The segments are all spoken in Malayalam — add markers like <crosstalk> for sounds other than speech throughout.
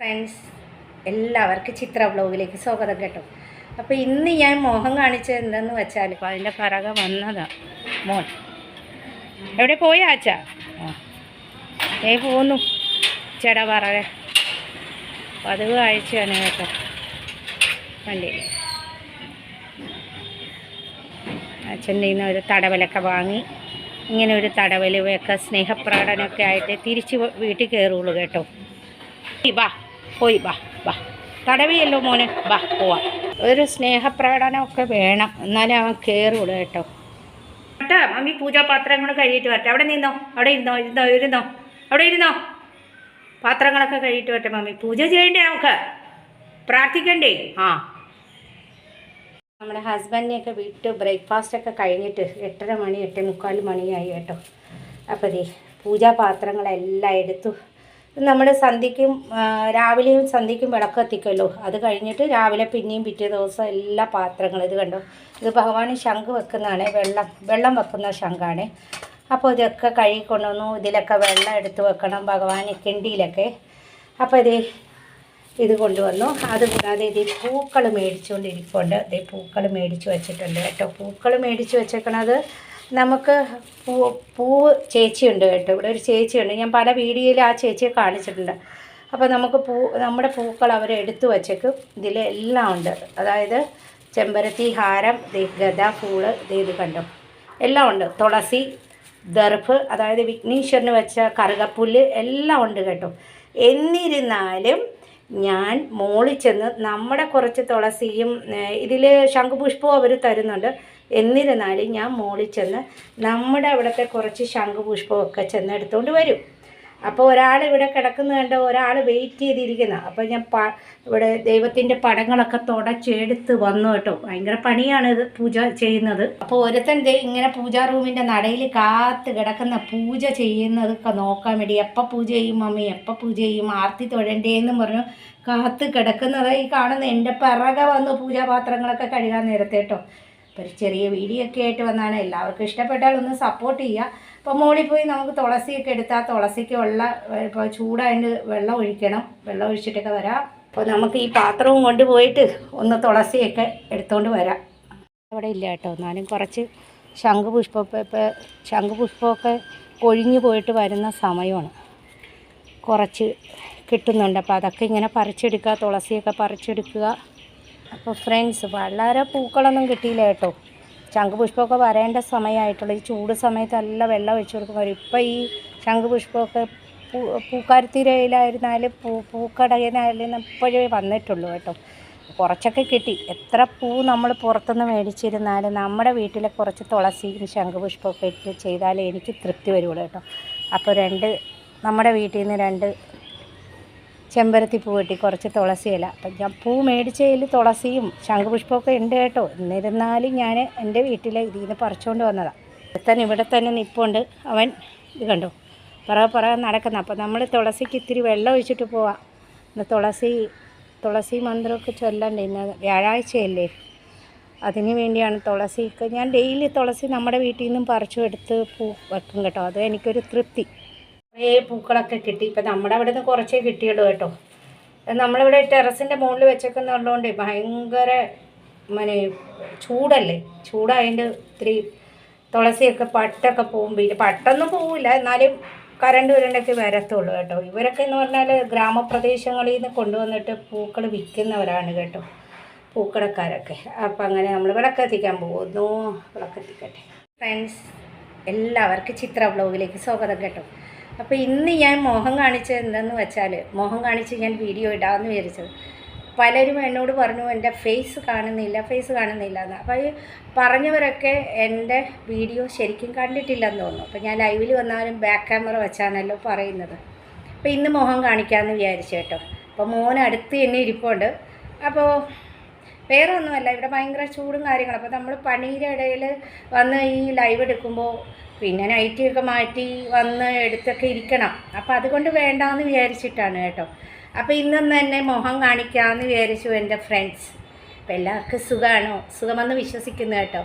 ഫ്രണ്ട്സ് എല്ലാവർക്കും ചിത്ര ബ്ലോഗിലേക്ക് സ്വാഗതം കേട്ടോ. അപ്പോൾ ഇന്ന് ഞാൻ മോഹം കാണിച്ചത് എന്തെന്ന് വെച്ചാൽ ഇപ്പോൾ അതിന്റെ പിറക വന്നതാ. മോൻ. എവിടെ പോയി ആച്ചാ ഏ പോന്നു. ചേടാ പറവേ പതിവ് കാഴ്ചയാണ് കേട്ടോ. വണ്ടി അച്ഛന്റെ നിന്ന് ഒരു തടവലൊക്കെ വാങ്ങി. ഇങ്ങനെ ഒരു തടവലുമൊക്കെ സ്നേഹപ്രകടനമൊക്കെ ആയിട്ട് തിരിച്ച് വീട്ടിൽ കയറുള്ളൂ കേട്ടോ. ബാ പോയി വാ ബാ തടവിയല്ലോ മോന് ബാ പോവാം. ഒരു സ്നേഹപ്രകടനമൊക്കെ വേണം. എന്നാലേ അവൻ കയറുള്ളൂ കേട്ടോ. കേട്ടോ മമ്മി പൂജാപാത്രങ്ങൾ കഴുകിയിട്ട് വരട്ടെ. അവിടെ നിന്നോ അവിടെ ഇരുന്നോ ഇരുന്നോ ഇരുന്നോ. അവിടെ ഇരുന്നോ. പാത്രങ്ങളൊക്കെ കഴുകിയിട്ട് വരട്ടെ മമ്മി. പൂജ ചെയ്യണ്ടേ നമുക്ക്? പ്രാർത്ഥിക്കണ്ടേ? ആ. നമ്മുടെ ഹസ്ബൻഡിനെയൊക്കെ വിട്ട് ബ്രേക്ക്ഫാസ്റ്റൊക്കെ കഴിഞ്ഞിട്ട് എട്ടര മണി എട്ടേ മുക്കാൽ മണിയായി കേട്ടോ. അപ്പോൾ ദേ പൂജാപാത്രങ്ങളെല്ലാം എടുത്തു. നമ്മൾ സന്ധ്യയ്ക്കും രാവിലെയും സന്ധ്യയ്ക്കും വിളക്ക് കത്തിക്കുമല്ലോ. അത് കഴിഞ്ഞിട്ട് രാവിലെ പിന്നെയും പിറ്റേ ദിവസം എല്ലാ പാത്രങ്ങളും ഇത് കണ്ടോ? ഇത് ഭഗവാൻ ശംഖ് വെക്കുന്നതാണ് വെള്ളം വെള്ളം വെക്കുന്ന ശംഖാണ്. അപ്പോൾ ഇതൊക്കെ കഴുകി കൊണ്ടുവന്നു ഇതിലൊക്കെ വെള്ളം എടുത്ത് വെക്കണം ഭഗവാൻ കിണ്ടിയിലൊക്കെ. അപ്പോൾ ഇത് ഇത് കൊണ്ടുവന്നു. അതുകൂടാതെ ഇത് പൂക്കൾ മേടിച്ചുകൊണ്ടിരിക്കുന്നുണ്ട് ഇത് പൂക്കൾ മേടിച്ച് വെച്ചിട്ടുണ്ട് കേട്ടോ. പൂക്കൾ മേടിച്ച് വെച്ചേക്കണത് നമുക്ക് പൂ പൂവ് ചേച്ചിയുണ്ട് കേട്ടോ. ഇവിടെ ഒരു ചേച്ചിയുണ്ട്. ഞാൻ പല വീഡിയോയിൽ ആ ചേച്ചിയെ കാണിച്ചിട്ടുണ്ട്. അപ്പോൾ നമുക്ക് പൂ നമ്മുടെ പൂക്കൾ അവർ എടുത്തു വച്ചേക്കും. ഇതിൽ എല്ലാം ഉണ്ട്. അതായത് ചെമ്പരത്തി ഹാരം ഗദ പൂൾ ഇത് കണ്ടോ? എല്ലാം ഉണ്ട്. തുളസി ദർഫ് അതായത് വിഘ്നീശ്വരന് വെച്ച കറുകപ്പുല്ല് എല്ലാം ഉണ്ട് കേട്ടോ. എന്നിരുന്നാലും ഞാൻ മോളിൽ ചെന്ന് നമ്മുടെ കുറച്ച് തുളസിയും ഇതിൽ ശംഖുപുഷ്പവും അവർ തരുന്നുണ്ട്. എന്നിരുന്നാലും ഞാൻ മോളിൽ ചെന്ന് നമ്മുടെ അവിടുത്തെ കുറച്ച് ശംഖുപുഷ്പമൊക്കെ ചെന്ന് എടുത്തുകൊണ്ട് വരും. അപ്പോൾ ഒരാൾ ഇവിടെ കിടക്കുന്ന കണ്ട് ഒരാൾ വെയിറ്റ് ചെയ്തിരിക്കുന്ന. അപ്പോൾ ഞാൻ പ ഇവിടെ ദൈവത്തിന്റെ പടങ്ങളൊക്കെ തുടച്ചെടുത്ത് വന്നു കേട്ടോ. ഭയങ്കര പണിയാണ് ഇത് പൂജ ചെയ്യുന്നത്. അപ്പോൾ ഒരുത്തൻ ഇങ്ങനെ പൂജാ റൂമിന്റെ നടയിൽ കാത്ത് കിടക്കുന്ന പൂജ ചെയ്യുന്നതൊക്കെ നോക്കാൻ വേണ്ടി എപ്പോൾ പൂജ ചെയ്യും മമ്മി എപ്പോൾ പൂജ ചെയ്യും? ആർത്തി തൊഴണ്ടേന്ന് പറഞ്ഞു കാത്ത് കിടക്കുന്നത് ഈ കാണുന്ന എന്റെ പിറകെ വന്നു പൂജാപാത്രങ്ങളൊക്കെ കഴുകാൻ നേരത്തെ കേട്ടോ. ഒരു ചെറിയ വീഡിയോ ഒക്കെ ആയിട്ട് വന്നാണ്. എല്ലാവർക്കും ഇഷ്ടപ്പെട്ടാൽ ഒന്ന് സപ്പോർട്ട് ചെയ്യുക. അപ്പോൾ മോളിൽ പോയി നമുക്ക് തുളസിയൊക്കെ എടുത്താൽ തുളസിക്ക് ഉള്ള ഇപ്പോൾ ചൂടായിട്ട് വെള്ളം ഒഴിക്കണം. വെള്ളം ഒഴിച്ചിട്ടൊക്കെ വരാം. അപ്പോൾ നമുക്ക് ഈ പാത്രവും കൊണ്ടുപോയിട്ട് ഒന്ന് തുളസിയൊക്കെ എടുത്തുകൊണ്ട് വരാം. അവിടെ ഇല്ല കേട്ടോ. എന്നാലും കുറച്ച് ശംഖുപുഷ്പം ശംഖുപുഷ്പമൊക്കെ കൊഴിഞ്ഞു പോയിട്ട് വരുന്ന സമയമാണ്. കുറച്ച് കിട്ടുന്നുണ്ട്. അപ്പോൾ അതൊക്കെ ഇങ്ങനെ പറിച്ചെടുക്കുക തുളസിയൊക്കെ പറിച്ചെടുക്കുക. അപ്പോൾ ഫ്രണ്ട്സ് വളരെ പൂക്കളൊന്നും കിട്ടിയില്ല കേട്ടോ. ശംഖുപുഷ്പമൊക്കെ വരേണ്ട സമയമായിട്ടുള്ളൂ ഈ ചൂട് സമയത്ത് നല്ല വെള്ളം ഒഴിച്ചു കൊടുക്കുമ്പോൾ ഇപ്പോൾ ഈ ശംഖുപുഷ്പമൊക്കെ പൂ പൂക്കാരത്തിരയിലായിരുന്നാലും പൂ പൂക്കടയിലായാലും ഇപ്പോഴേ വന്നിട്ടുള്ളൂ കേട്ടോ. കുറച്ചൊക്കെ കിട്ടി. എത്ര പൂ നമ്മൾ പുറത്തുനിന്ന് മേടിച്ചിരുന്നാലും നമ്മുടെ വീട്ടിലെ കുറച്ച് തുളസിയും ശംഖുപുഷ്പമൊക്കെ ഇട്ട് ചെയ്താലേ എനിക്ക് തൃപ്തി വരുള്ളൂ കേട്ടോ. അപ്പോൾ രണ്ട് നമ്മുടെ വീട്ടിൽ നിന്ന് രണ്ട് ചെമ്പരത്തി പൂ കിട്ടി കുറച്ച് തുളസി ഇല. അപ്പം ഞാൻ പൂ മേടിച്ചതിൽ തുളസിയും ശംഖുപുഷ്പമൊക്കെ ഉണ്ട് കേട്ടോ. എന്നിരുന്നാലും ഞാൻ എന്റെ വീട്ടിൽ ഇതിൽ നിന്ന് പറിച്ചുകൊണ്ട് വന്നതാണ് തന്നെ ഇവിടെ തന്നെ നിൽപ്പുണ്ട് അവൻ ഇത് കണ്ടു? പറ പറ നടക്കുന്ന. അപ്പം നമ്മൾ തുളസിക്ക് ഇത്തിരി വെള്ളം ഒഴിച്ചിട്ട് പോവാം. ഇന്ന് തുളസി തുളസി മന്ത്രമൊക്കെ ചൊല്ലണ്ട? ഇന്ന് വ്യാഴാഴ്ചയല്ലേ? അതിന് വേണ്ടിയാണ് തുളസിക്ക്. ഞാൻ ഡെയിലി തുളസി നമ്മുടെ വീട്ടിൽ നിന്നും പറിച്ചു എടുത്ത് പൂ വെക്കും കേട്ടോ. അത് എനിക്കൊരു തൃപ്തി. കുറേ പൂക്കളൊക്കെ കിട്ടി. ഇപ്പം നമ്മുടെ അവിടെ നിന്ന് കുറച്ചേ കിട്ടിയുള്ളൂ കേട്ടോ. നമ്മളിവിടെ ടെറസിന്റെ മുകളിൽ വെച്ചേക്കുന്നുള്ളതുകൊണ്ട് ഭയങ്കര മനെ ചൂടല്ലേ? ചൂടായതിന്റെ ഇത്തിരി തുളസിയൊക്കെ പട്ടൊക്കെ പോകും. പിന്നെ പട്ടൊന്നും പോവില്ല. എന്നാലും കറണ്ട് വരണ്ടൊക്കെ വരത്തുള്ളൂ കേട്ടോ. ഇവരൊക്കെ എന്ന് പറഞ്ഞാൽ ഗ്രാമപ്രദേശങ്ങളിൽ നിന്ന് കൊണ്ടുവന്നിട്ട് പൂക്കൾ വിൽക്കുന്നവരാണ് കേട്ടോ. പൂക്കടക്കാരൊക്കെ അപ്പം അങ്ങനെ നമ്മൾ വിളക്കെത്തിക്കാൻ പോകുന്നു. വിളക്കെത്തിക്കട്ടെ ഫ്രണ്ട്സ് എല്ലാവർക്കും ചിത്ര ബ്ലോഗിലേക്ക് സ്വാഗതം കേട്ടോ. അപ്പോൾ ഇന്ന് ഞാൻ മോഹം കാണിച്ചത് എന്തെന്ന് വെച്ചാൽ മോഹം കാണിച്ച് ഞാൻ വീഡിയോ ഇടാമെന്ന് വിചാരിച്ചത് പലരും എന്നോട് പറഞ്ഞു എന്റെ ഫേസ് കാണുന്നില്ല ഫേസ് കാണുന്നില്ല എന്ന്. അപ്പോൾ ഈ പറഞ്ഞവരൊക്കെ എന്റെ വീഡിയോ ശരിക്കും കണ്ടിട്ടില്ലെന്ന് തോന്നുന്നു. അപ്പോൾ ഞാൻ ലൈവിൽ വന്നാലും ബാക്ക് ക്യാമറ വെച്ചാണല്ലോ പറയുന്നത്. അപ്പോൾ ഇന്ന് മോഹം കാണിക്കാമെന്ന് വിചാരിച്ചു കേട്ടോ. അപ്പോൾ മോൻ അടുത്ത് തന്നെ ഇരിപ്പുണ്ട്. അപ്പോൾ വേറെ ഒന്നുമല്ല ഇവിടെ ഭയങ്കര ചൂടും കാര്യങ്ങളും. അപ്പോൾ നമ്മൾ പണിയുടെ ഇടയിൽ വന്ന് ഈ ലൈവ് എടുക്കുമ്പോൾ പിന്നെ നൈറ്റി ഒക്കെ മാറ്റി വന്ന് എടുത്തൊക്കെ ഇരിക്കണം. അപ്പോൾ അതുകൊണ്ട് വേണ്ടാന്ന് വിചാരിച്ചിട്ടാണ് കേട്ടോ. അപ്പോൾ ഇന്നൊന്ന് തന്നെ മുഖം കാണിക്കാമെന്ന് വിചാരിച്ചു എന്റെ ഫ്രണ്ട്സ് അപ്പം എല്ലാവർക്കും സുഖമാണോ സുഖമെന്ന് വിശ്വസിക്കുന്നു കേട്ടോ.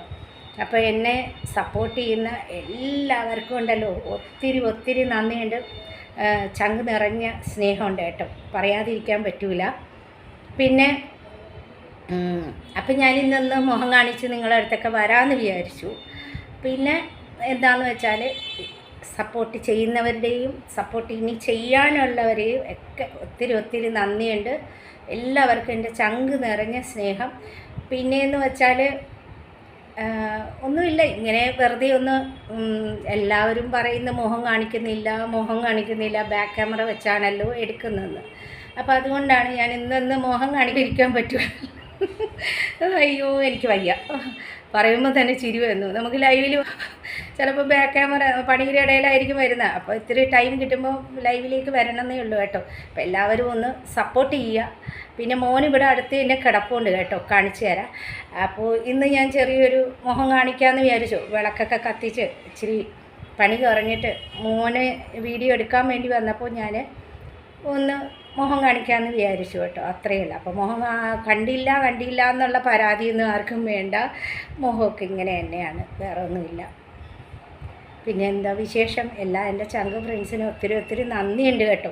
അപ്പോൾ എന്നെ സപ്പോർട്ട് ചെയ്യുന്ന എല്ലാവർക്കും ഉണ്ടല്ലോ. ഒത്തിരി ഒത്തിരി നന്ദിയുണ്ട്. ചങ്ക് നിറഞ്ഞ സ്നേഹമുണ്ട് കേട്ടോ. പറയാതിരിക്കാൻ പറ്റൂല. പിന്നെ അപ്പം ഞാനിന്നൊന്ന് മുഖം കാണിച്ച് നിങ്ങളടുത്തൊക്കെ വരാമെന്ന് വിചാരിച്ചു. പിന്നെ എന്താണെന്ന് വെച്ചാൽ സപ്പോർട്ട് ചെയ്യുന്നവരുടെയും സപ്പോർട്ട് ഇനി ചെയ്യാനുള്ളവരെയും ഒക്കെ ഒത്തിരി ഒത്തിരി നന്ദിയുണ്ട്. എല്ലാവർക്കും എന്റെ ചങ്ക് നിറഞ്ഞ സ്നേഹം. പിന്നെയെന്ന് വെച്ചാൽ ഒന്നുമില്ല. ഇങ്ങനെ വെറുതെ ഒന്ന് എല്ലാവരും പറയുന്ന മുഖം കാണിക്കുന്നില്ല മുഖം കാണിക്കുന്നില്ല ബാക്ക് ക്യാമറ വെച്ചാണല്ലോ എടുക്കുന്നതെന്ന് അപ്പോൾ അതുകൊണ്ടാണ് ഞാൻ ഇന്നൊന്ന് മുഖം കാണിക്കാൻ പറ്റുമോ അയ്യോ എനിക്ക് വയ്യ. പറയുമ്പോൾ തന്നെ ചിരി നമുക്ക് ലൈവിൽ ചിലപ്പോൾ ബാക്ക് ക്യാമറ പണിയുടെ ഇടയിലായിരിക്കും വരുന്നത്. അപ്പോൾ ഇത്തിരി ടൈം കിട്ടുമ്പോൾ ലൈവിലേക്ക് വരണമെന്നേ ഉള്ളൂ കേട്ടോ. അപ്പോൾ എല്ലാവരും ഒന്ന് സപ്പോർട്ട് ചെയ്യുക. പിന്നെ മോൻ ഇവിടെ അടുത്ത് എന്നെ കിടപ്പുണ്ട് കേട്ടോ. കാണിച്ചു തരാം. അപ്പോൾ ഇന്ന് ഞാൻ ചെറിയൊരു മുഖം കാണിക്കാമെന്ന് വിചാരിച്ചു. വിളക്കൊക്കെ കത്തിച്ച് ഇച്ചിരി പണി കുറഞ്ഞിട്ട് മോന് വീഡിയോ എടുക്കാൻ വേണ്ടി വന്നപ്പോൾ ഞാൻ ഒന്ന് മുഖം കാണിക്കാമെന്ന് വിചാരിച്ചു കേട്ടോ. അത്രയേ ഉള്ളൂ. അപ്പോൾ മുഖം കണ്ടില്ല കണ്ടില്ല എന്നുള്ള പരാതിയൊന്നും ആർക്കും വേണ്ട. മുഖമൊക്കെ ഇങ്ങനെ തന്നെയാണ്. വേറെ ഒന്നുമില്ല പിന്നെ എന്താ വിശേഷം? എല്ലാ എന്റെ ചങ്ക് ഫ്രണ്ട്സിനും ഒത്തിരി ഒത്തിരി നന്ദിയുണ്ട് കേട്ടോ.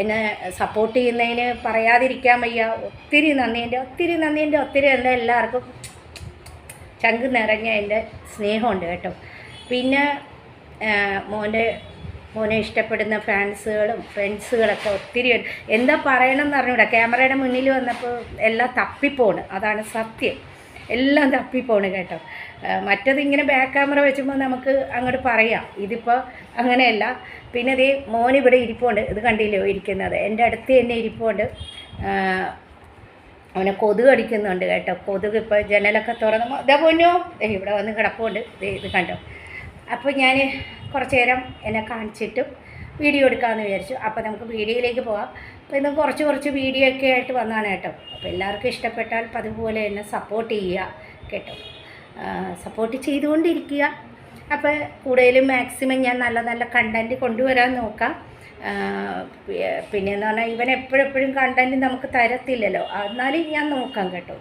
എന്നെ സപ്പോർട്ട് ചെയ്യുന്നതിന് പറയാതിരിക്കാൻ വയ്യ. ഒത്തിരി നന്ദിയുണ്ട് ഒത്തിരി നന്ദിയുണ്ട് ഒത്തിരി എന്റെ എല്ലാവർക്കും ചങ്ക് നിറഞ്ഞ എന്റെ സ്നേഹമുണ്ട് കേട്ടോ. പിന്നെ മോന്റെ മോനെ ഇഷ്ടപ്പെടുന്ന ഫാൻസുകളും ഫ്രണ്ട്സുകളൊക്കെ ഒത്തിരി എന്താ പറയണം എന്ന് അറിഞ്ഞൂടാ. ക്യാമറയുടെ മുന്നിൽ വന്നപ്പോൾ എല്ലാം തപ്പിപ്പോണ്. അതാണ് സത്യം. എല്ലാം തപ്പിപ്പോണ് കേട്ടോ. മറ്റത് ഇങ്ങനെ ബാക്ക് ക്യാമറ വെച്ചുമ്പോൾ നമുക്ക് അങ്ങോട്ട് പറയാം. ഇതിപ്പോൾ അങ്ങനെയല്ല. പിന്നെ ദേ മോൻ ഇവിടെ ഇരിപ്പുണ്ട്. ഇത് കണ്ടില്ലോ? ഇരിക്കുന്നത്. എന്റെ അടുത്ത് തന്നെ ഇരിപ്പുണ്ട്. അവനെ കൊതുക് അടിക്കുന്നുണ്ട് കേട്ടോ. കൊതുക് ഇപ്പോൾ ജനലൊക്കെ തുറന്ന് ഇതാ പൊന്നോ. ഇവിടെ വന്ന് കിടപ്പുണ്ട്. ഇത് കണ്ടോ? അപ്പോൾ ഞാൻ കുറച്ച് നേരം എന്നെ കാണിച്ചിട്ടും വീഡിയോ എടുക്കാമെന്ന് വിചാരിച്ചു. അപ്പോൾ നമുക്ക് വീഡിയോയിലേക്ക് പോകാം അപ്പോൾ ഇന്ന് കുറച്ച് കുറച്ച് വീഡിയോ ഒക്കെ ആയിട്ട് വന്നതാണ് കേട്ടോ. അപ്പോൾ എല്ലാവർക്കും ഇഷ്ടപ്പെട്ടാൽ അതുപോലെ എന്നെ സപ്പോർട്ട് ചെയ്യുക കേട്ടോ. സപ്പോർട്ട് ചെയ്തുകൊണ്ടിരിക്കുക. അപ്പോൾ കൂടുതലും മാക്സിമം ഞാൻ നല്ല നല്ല കണ്ടന്റ് കൊണ്ടുവരാൻ നോക്കാം. പിന്നെ എന്ന് പറഞ്ഞാൽ ഇവൻ എപ്പോഴെപ്പോഴും കണ്ടന്റ് നമുക്ക് തരത്തില്ലല്ലോ. എന്നാലും ഞാൻ നോക്കാം കേട്ടോ.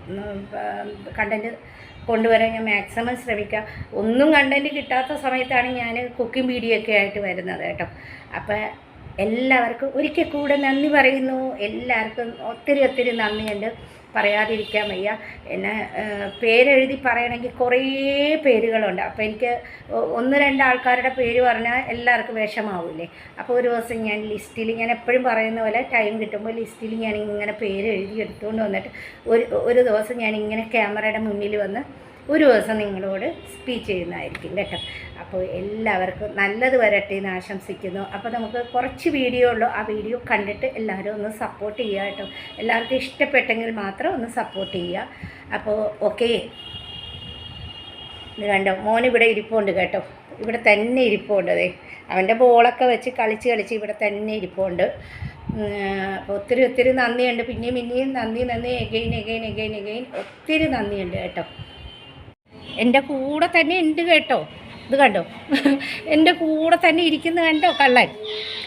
കണ്ടന്റ് കൊണ്ടുവരാൻ ഞാൻ മാക്സിമം ശ്രമിക്കാം. ഒന്നും കണ്ടന്റ് കിട്ടാത്ത സമയത്താണ് ഞാൻ കുക്കിംഗ് വീഡിയോ ഒക്കെ ആയിട്ട് വരുന്നത് കേട്ടോ. അപ്പോൾ എല്ലാവർക്കും ഒരിക്കൽ കൂടെ നന്ദി പറയുന്നു. എല്ലാവർക്കും ഒത്തിരി ഒത്തിരി നന്ദിയുണ്ട്. പറയാതിരിക്കാൻ വയ്യ. എന്നെ പേരെഴുതി പറയണമെങ്കിൽ കുറേ പേരുകളുണ്ട്. അപ്പോൾ എനിക്ക് ഒന്ന് രണ്ട് ആൾക്കാരുടെ പേര് പറഞ്ഞാൽ എല്ലാവർക്കും വിഷമാവില്ലേ? അപ്പോൾ ഒരു ദിവസം ഞാൻ ലിസ്റ്റിൽ ഞാൻ എപ്പോഴും പറയുന്ന പോലെ ടൈം കിട്ടുമ്പോൾ ലിസ്റ്റിൽ ഞാൻ ഇങ്ങനെ പേര് എഴുതി എടുത്തുകൊണ്ട് വന്നിട്ട് ഒരു ഒരു ദിവസം ഞാൻ ഇങ്ങനെ ക്യാമറയുടെ മുന്നിൽ വന്ന് ഒരു ദിവസം നിങ്ങളോട് സ്പീച്ച് ചെയ്യുന്നതായിരിക്കും കേട്ടോ. അപ്പോൾ എല്ലാവർക്കും നല്ലത് വരട്ടെ എന്ന് ആശംസിക്കുന്നു. അപ്പോൾ നമുക്ക് കുറച്ച് വീഡിയോ ഉള്ളൂ. ആ വീഡിയോ കണ്ടിട്ട് എല്ലാവരും ഒന്ന് സപ്പോർട്ട് ചെയ്യുക കേട്ടോ. എല്ലാവർക്കും ഇഷ്ടപ്പെട്ടെങ്കിൽ മാത്രം ഒന്ന് സപ്പോർട്ട് ചെയ്യുക. അപ്പോൾ ഓക്കെ ഇത് കണ്ടോ? മോൻ ഇവിടെ ഇരിപ്പുണ്ട് കേട്ടോ. ഇവിടെ തന്നെ ഇരിപ്പുണ്ട് അതെ അവന്റെ ബോളൊക്കെ വെച്ച് കളിച്ച് കളിച്ച് ഇവിടെ തന്നെ ഇരിപ്പുണ്ട്. അപ്പോൾ ഒത്തിരി ഒത്തിരി നന്ദിയുണ്ട്. പിന്നെയും പിന്നെയും നന്ദി നന്ദി. എഗെയിൻ എഗെയിൻ എഗെയിൻ എഗെയിൻ ഒത്തിരി നന്ദിയുണ്ട് കേട്ടോ. എന്റെ കൂടെ തന്നെ ഉണ്ട് കേട്ടോ. ഇത് കണ്ടോ? എന്റെ കൂടെ തന്നെ ഇരിക്കുന്നു കണ്ടോ കള്ളൻ?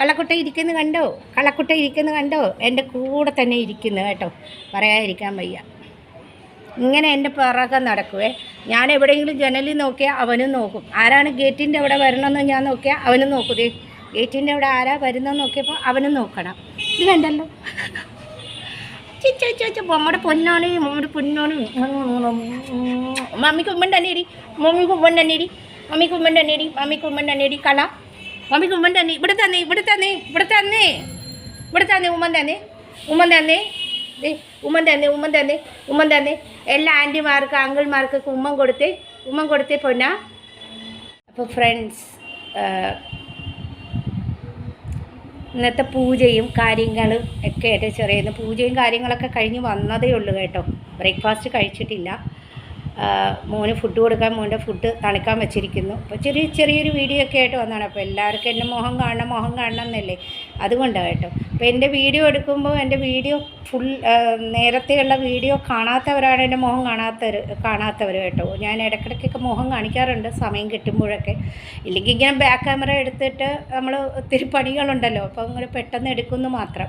കള്ളക്കുട്ട ഇരിക്കുന്നു കണ്ടോ? കള്ളക്കുട്ട ഇരിക്കുന്നു കണ്ടോ? എന്റെ കൂടെ തന്നെ ഇരിക്കുന്നു കേട്ടോ. പറയാതിരിക്കാൻ വയ്യ. ഇങ്ങനെ എന്റെ പിറകെ നടക്കുവേ. ഞാൻ എവിടെയെങ്കിലും ജനലിൽ നോക്കിയാൽ അവനും നോക്കും. ആരാണ് ഗേറ്റിന്റെ അവിടെ വരണമെന്ന് ഞാൻ നോക്കിയാൽ അവനും നോക്കും. ഗേറ്റിന്റെ അവിടെ ആരാ വരുന്നതെന്ന് നോക്കിയപ്പോൾ അവനും നോക്കണം. ഇത് കണ്ടല്ലോ. ചിച്ച നമ്മുടെ പൊന്നാണ് നമ്മുടെ പൊന്നാണ്. മമ്മിക്ക് ഉമ്മൻ തന്നെ ഇടി മമ്മിക്ക് ഉമ്മൻ തന്നെ ഇടി തന്നെ ഇടി മമ്മിക്ക് ഉമ്മൻ തന്നെ ഇടി കള മമ്മിക്ക് ഉമ്മൻ തന്നെ ഇവിടെ തന്നെ ഇവിടെ തന്നെ ഇവിടെ തന്നെ. ഇവിടെ തന്നെ ഉമ്മൻ തന്നെ. ഉമ്മൻ തന്നെ. ഉമ്മൻ തന്നെ ഉമ്മൻ തന്നെ ഉമ്മൻ തന്നെ. എല്ലാ ആന്റിമാർക്ക് അങ്കിൾമാർക്കൊക്കെ ഉമ്മൻ കൊടുത്തേ ഉമ്മൻ കൊടുത്തേ പൊന്ന. അപ്പോൾ ഫ്രണ്ട്സ് ഇന്നത്തെ പൂജയും കാര്യങ്ങളും ഒക്കെ ആയിട്ട് ചെറിയ പൂജയും കാര്യങ്ങളൊക്കെ കഴിഞ്ഞ് വന്നതേ ഉള്ളൂ കേട്ടോ. ബ്രേക്ക്ഫാസ്റ്റ് കഴിച്ചിട്ടില്ല. മോന് ഫുഡ് കൊടുക്കാൻ മോന്റെ ഫുഡ് തണുക്കാൻ വെച്ചിരിക്കുന്നു. അപ്പോൾ ചെറിയ ചെറിയൊരു വീഡിയോ ഒക്കെ ആയിട്ട് വന്നതാണ്. അപ്പോൾ എല്ലാവർക്കും എന്റെ മുഖം കാണണം മുഖം കാണണം എന്നല്ലേ? അതുകൊണ്ടാണ് കേട്ടോ. അപ്പോൾ എന്റെ വീഡിയോ എടുക്കുമ്പോൾ എന്റെ വീഡിയോ ഫുൾ നേരത്തെയുള്ള വീഡിയോ കാണാത്തവരാണ് എന്റെ മുഖം കാണാത്തവർ കാണാത്തവർ കേട്ടോ. ഞാൻ ഇടയ്ക്കിടയ്ക്കൊക്കെ മുഖം കാണിക്കാറുണ്ട് സമയം കിട്ടുമ്പോഴൊക്കെ. ഇല്ലെങ്കിൽ ഇങ്ങനെ ബാക്ക് ക്യാമറ എടുത്തിട്ട് നമ്മൾ ഒത്തിരി പണികളുണ്ടല്ലോ. അപ്പോൾ അങ്ങനെ പെട്ടെന്ന് എടുക്കുന്നു മാത്രം.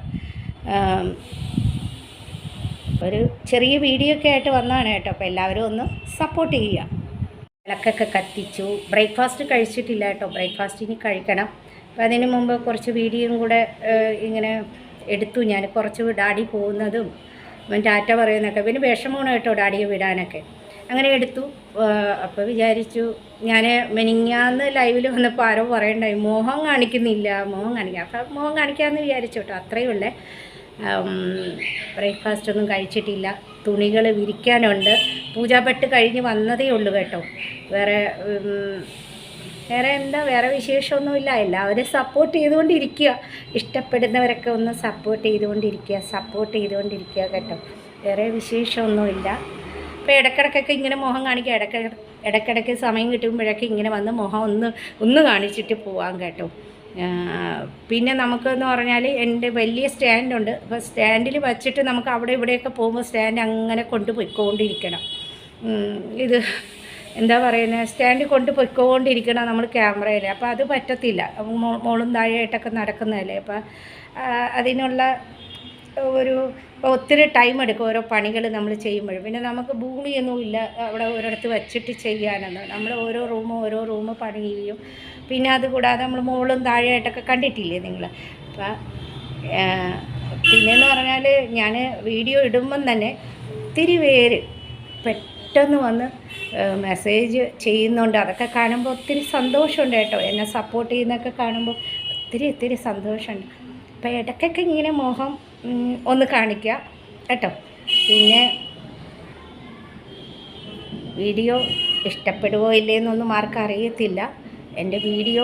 ഒരു ചെറിയ വീഡിയോ ഒക്കെ ആയിട്ട് വന്നതാണ് കേട്ടോ. അപ്പോൾ എല്ലാവരും ഒന്ന് സപ്പോർട്ട് ചെയ്യുക. വിളക്കൊക്കെ കത്തിച്ചു. ബ്രേക്ക്ഫാസ്റ്റ് കഴിച്ചിട്ടില്ല കേട്ടോ. ബ്രേക്ക്ഫാസ്റ്റ് ഇനി കഴിക്കണം. അപ്പം അതിന് മുമ്പ് കുറച്ച് വീഡിയോയും കൂടെ ഇങ്ങനെ എടുത്തു. ഞാൻ കുറച്ച് ഡാഡി പോകുന്നതും അവൻ ടാറ്റ പറയുന്നൊക്കെ പിന്നെ വിഷമമാണ് കേട്ടോ ഡാഡിയെ വിടാനൊക്കെ. അങ്ങനെ എടുത്തു. അപ്പോൾ വിചാരിച്ചു ഞാൻ മെനിങ്ങാന്ന് ലൈവിൽ വന്നപ്പോൾ ആരോ പറയണ്ടായി. മോഹം കാണിക്കുന്നില്ല. മോഹം കാണിക്കുക അപ്പം മോഹം കാണിക്കാമെന്ന് വിചാരിച്ചു കേട്ടോ. അത്രയേ ഉള്ളേ. ബ്രേക്ക്ഫാസ്റ്റ് ഒന്നും കഴിച്ചിട്ടില്ല. തുണികൾ വിരിക്കാനുണ്ട്. പൂജാപ്പെട്ട് കഴിഞ്ഞ് വന്നതേ ഉള്ളൂ കേട്ടോ. വേറെ വേറെ എന്താ വേറെ വിശേഷമൊന്നുമില്ല. എല്ലാവരും സപ്പോർട്ട് ചെയ്തുകൊണ്ടിരിക്കുക. ഇഷ്ടപ്പെടുന്നവരൊക്കെ ഒന്ന് സപ്പോർട്ട് ചെയ്തുകൊണ്ടിരിക്കുക. സപ്പോർട്ട് ചെയ്തുകൊണ്ടിരിക്കുക കേട്ടോ. വേറെ വിശേഷമൊന്നുമില്ല. അപ്പോൾ ഇടയ്ക്കിടയ്ക്കൊക്കെ ഇങ്ങനെ മുഖം കാണിക്കുക ഇടയ്ക്ക് ഇടയ്ക്കിടയ്ക്ക് സമയം കിട്ടുമ്പോഴൊക്കെ ഇങ്ങനെ വന്ന് മുഖം ഒന്ന് ഒന്ന് കാണിച്ചിട്ട് പോവാൻ കേട്ടോ. പിന്നെ നമുക്കെന്ന് പറഞ്ഞാൽ എന്റെ വലിയ സ്റ്റാൻഡുണ്ട്. അപ്പോൾ സ്റ്റാൻഡിൽ വച്ചിട്ട് നമുക്ക് അവിടെ ഇവിടെയൊക്കെ പോകുമ്പോൾ സ്റ്റാൻഡ് അങ്ങനെ കൊണ്ടുപോയിക്കൊണ്ടിരിക്കണം ഇത് എന്താ പറയുന്നത് സ്റ്റാൻഡിൽ കൊണ്ടുപോയിക്കൊണ്ടിരിക്കണം നമ്മൾ ക്യാമറയിൽ അപ്പോൾ അത് പറ്റത്തില്ല. മോളും താഴെയായിട്ടൊക്കെ നടക്കുന്നതല്ലേ? അപ്പോൾ അതിനുള്ള ഒരു ഒത്തിരി ടൈം എടുക്കും ഓരോ പണികൾ നമ്മൾ ചെയ്യുമ്പോഴും. പിന്നെ നമുക്ക് ഭൂമിയൊന്നുമില്ല അവിടെ ഒരിടത്ത് വെച്ചിട്ട് ചെയ്യാനൊന്നും. നമ്മൾ ഓരോ റൂമും ഓരോ റൂം പണി ചെയ്യും പിന്നെ അതുകൂടാതെ നമ്മൾ മുകളും താഴെയായിട്ടൊക്കെ കണ്ടിട്ടില്ലേ നിങ്ങൾ? അപ്പം പിന്നെയെന്ന് പറഞ്ഞാൽ ഞാൻ വീഡിയോ ഇടുമ്പം തന്നെ ഒത്തിരി പേര് പെട്ടെന്ന് വന്ന് മെസ്സേജ് ചെയ്യുന്നുണ്ട്. അതൊക്കെ കാണുമ്പോൾ ഒത്തിരി സന്തോഷമുണ്ട് കേട്ടോ. എന്നെ സപ്പോർട്ട് ചെയ്യുന്നൊക്കെ കാണുമ്പോൾ ഒത്തിരി ഒത്തിരി സന്തോഷമുണ്ട്. അപ്പോൾ ഇടയ്ക്കൊക്കെ ഇങ്ങനെ മോഹം ഒന്ന് കാണിക്കുക കേട്ടോ. പിന്നെ വീഡിയോ ഇഷ്ടപ്പെടുവോ ഇല്ലേന്നൊന്നും ആർക്കും അറിയത്തില്ല എന്റെ വീഡിയോ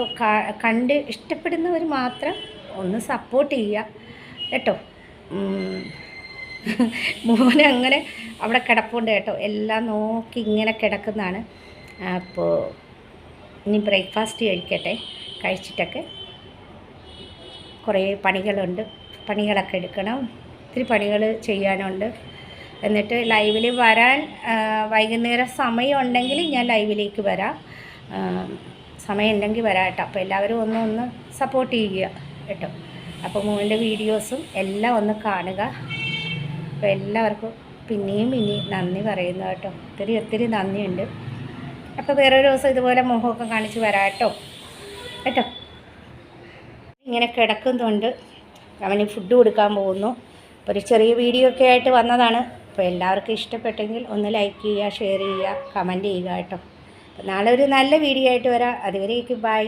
കണ്ട് ഇഷ്ടപ്പെടുന്നവർ മാത്രം ഒന്ന് സപ്പോർട്ട് ചെയ്യുക. കേട്ടോ. <laughs> മോനെ അങ്ങനെ അവിടെ കിടപ്പുണ്ട് കേട്ടോ. എല്ലാം നോക്കി ഇങ്ങനെ കിടക്കുന്നതാണ്. അപ്പോൾ ഇനി ബ്രേക്ക്ഫാസ്റ്റ് കഴിക്കട്ടെ. കഴിച്ചിട്ടൊക്കെ കുറേ പണികളുണ്ട്. പണികളൊക്കെ എടുക്കണം. ഒത്തിരി പണികൾ ചെയ്യാനുണ്ട്. എന്നിട്ട് ലൈവിൽ വരാൻ വൈകുന്നേരം സമയം ഉണ്ടെങ്കിൽ ഞാൻ ലൈവിലേക്ക് വരാം. ആ, സമയം ഉണ്ടെങ്കിൽ വരാം കേട്ടോ അപ്പോൾ എല്ലാവരും ഒന്ന് ഒന്ന് സപ്പോർട്ട് ചെയ്യുക കേട്ടോ. അപ്പോൾ മോന്റെ വീഡിയോസും എല്ലാം ഒന്ന് കാണുക. അപ്പോൾ എല്ലാവർക്കും പിന്നെയും പിന്നെയും നന്ദി പറയുന്നു കേട്ടോ. ഒത്തിരി ഒത്തിരി നന്ദിയുണ്ട്. അപ്പോൾ വേറൊരു ദിവസം ഇതുപോലെ മുഖമൊക്കെ കാണിച്ച് വരാം കേട്ടോ. കേട്ടോ. ഇങ്ങനെ കിടക്കുന്നുണ്ട്. അവന് ഫുഡ് കൊടുക്കാൻ പോകുന്നു. ഒരു ചെറിയ വീഡിയോ ഒക്കെ ആയിട്ട് വന്നതാണ്. അപ്പോൾ എല്ലാവർക്കും ഇഷ്ടപ്പെട്ടെങ്കിൽ ഒന്ന് ലൈക്ക് ചെയ്യുക ഷെയർ ചെയ്യുക കമന്റ് ചെയ്യുക കേട്ടോ. നാളെ ഒരു നല്ല വീഡിയോ ആയിട്ട് വരാം. അതുവരെ ബൈ